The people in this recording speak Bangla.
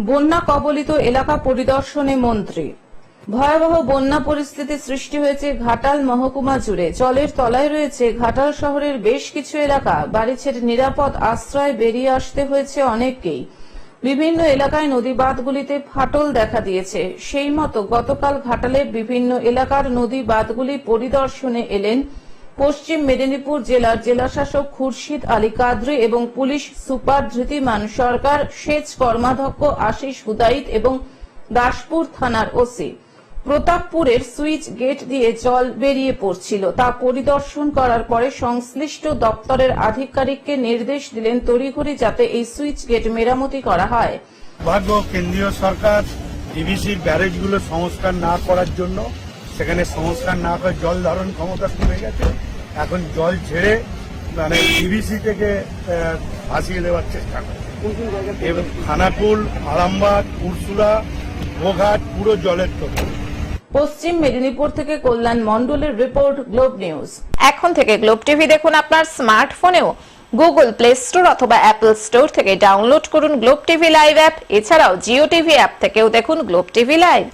বন্যা কবলিত এলাকা পরিদর্শনে মন্ত্রী। ভয়াবহ বন্যা পরিস্থিতি সৃষ্টি হয়েছে ঘাটাল মহকুমা জুড়ে। জলের তলায় রয়েছে ঘাটাল শহরের বেশ কিছু এলাকা। বাড়ি ছেড়ে নিরাপদ আশ্রয় বেরিয়ে আসতে হয়েছে অনেককেই। বিভিন্ন এলাকায় নদী বাঁধগুলিতে ফাটল দেখা দিয়েছে। সেই মতো গতকাল ঘাটালের বিভিন্ন এলাকার নদী বাঁধগুলি পরিদর্শনে এলেন পশ্চিম মেদিনীপুর জেলার জেলাশাসক খুরশিদ আলী কাদরি এবং পুলিশ সুপার ধৃতিমান সরকার সেচ কর্মাধ্যক্ষ আশিস হুদাইত এবং দাসপুর থানার ওসি। প্রতাপপুরের সুইচ গেট দিয়ে জল বেরিয়ে পড়ছিল। তা পরিদর্শন করার পরে সংশ্লিষ্ট দপ্তরের আধিকারিককে নির্দেশ দিলেন তড়িঘড়ি যাতে এই সুইচ গেট মেরামতি করা হয়। কেন্দ্রীয় সরকার ডিভিসির ব্যারেজগুলো সংস্কার না করার জন্য সেখানে সংস্কার না করে জল ধারণ ক্ষমতা কমে গেছে। এখন জল ছেড়ে মানে ডিভিসি থেকে ভাসিয়ে দেওয়ার চেষ্টা করে। এবং খানাকুল, আরামবাগ, উরসুলা গোঘাট পুরো জলের তথ্য পশ্চিম মেদিনীপুর থেকে কল্যাণ মণ্ডলের রিপোর্ট, গ্লোব নিউজ। এখন থেকে গ্লোব টিভি দেখুন আপনার স্মার্টফোনেও। গুগল প্লে স্টোর অথবা অ্যাপল স্টোর থেকে ডাউনলোড করুন গ্লোব টিভি লাইভ অ্যাপ। এছাড়াও জিও টিভি অ্যাপ থেকেও দেখুন গ্লোব টিভি লাইভ।